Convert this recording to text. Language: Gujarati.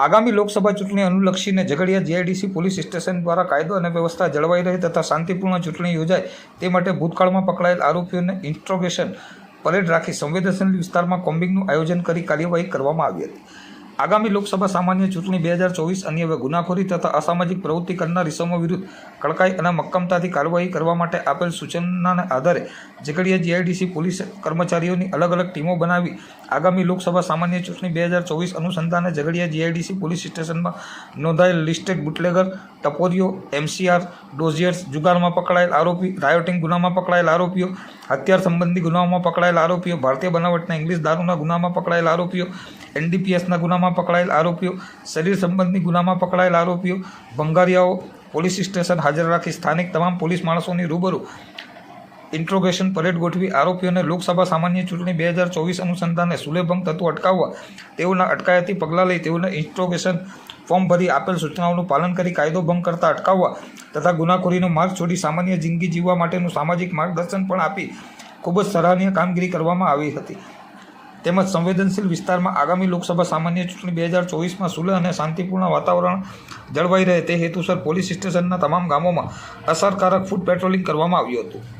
આગામી લોકસભા ચૂંટણી અનુલક્ષીને ઝઘડિયા જીઆઈડીસી પોલીસ સ્ટેશન દ્વારા કાયદો અને વ્યવસ્થા જળવાઈ રહે તથા શાંતિપૂર્ણ ચૂંટણી યોજાય તે માટે ભૂતકાળમાં પકડાયેલ આરોપીઓને ઇન્ટ્રોગેશન પરેડ રાખી સંવેદનશીલ વિસ્તારમાં કોમ્બિંગનું આયોજન કરી કાર્યવાહી કરવામાં આવી હતી. આગામી લોકસભા સામાન્ય ચૂંટણી બે હજાર ચોવીસ અન્ય ગુનાખોરી તથા અસામાજિક પ્રવૃત્તિ કરનાર ઇસમો વિરુદ્ધ કડકાઈ અને મક્કમતાથી કાર્યવાહી કરવા માટે આપેલ સૂચનાના આધારે ઝઘડિયા જીઆઈડીસી પોલીસ કર્મચારીઓની અલગ અલગ ટીમો બનાવી આગામી લોકસભા સામાન્ય ચૂંટણી બે હજાર ચોવીસ અનુસંધાને ઝઘડિયા જીઆઈડીસી પોલીસ સ્ટેશનમાં નોંધાયેલ લિસ્ટેડ બુટલેગર, ટપોરીઓ, એમસીઆર, ડોઝિયર્સ, જુગારમાં પકડાયેલ આરોપી, રાયોટિંગ ગુનામાં પકડાયેલ આરોપીઓ હત્યાર સંબંધી ગુનાઓમાં પકડાયેલ આરોપીઓ, ભારતીય બનાવટના ઇંગ્લિશ દારૂના ગુનામાં પકડાયેલ આરોપીઓ, એનડીપીએસના ગુનામાં પકડાયેલ આરોપીઓ, શરીર સંબંધી ગુનામાં પકડાયેલ આરોપીઓ, ભંગારિયાઓ પોલીસ સ્ટેશન હાજર રાખી સ્થાનિક તમામ પોલીસ માણસોની રૂબરૂ ઇન્ટ્રોગેશન પરેડ ગોઠવી આરોપીઓને લોકસભા સામાન્ય ચૂંટણી બે હજાર ચોવીસ અનુસંધાને સુલેભંગ થતું અટકાવવા, તેઓના અટકાયતી પગલાં લઈ તેઓને ઇન્ટ્રોગેશન ફોર્મ ભરી આપેલ સૂચનાઓનું પાલન કરી કાયદો ભંગ કરતા અટકાવવા તથા ગુનાખોરીનો માર્ગ છોડી સામાન્ય જિંદગી જીવવા માટેનું સામાજિક માર્ગદર્શન પણ આપી ખૂબ જ સરાહનીય કામગીરી કરવામાં આવી હતી. તેમજ સંવેદનશીલ વિસ્તારમાં આગામી લોકસભા સામાન્ય ચૂંટણી બે હજાર ચોવીસમાં સુલહ અને શાંતિપૂર્ણ વાતાવરણ જળવાઈ રહે તે હેતુસર પોલીસ સ્ટેશનના તમામ ગામોમાં અસરકારક ફૂટ પેટ્રોલિંગ કરવામાં આવ્યું હતું.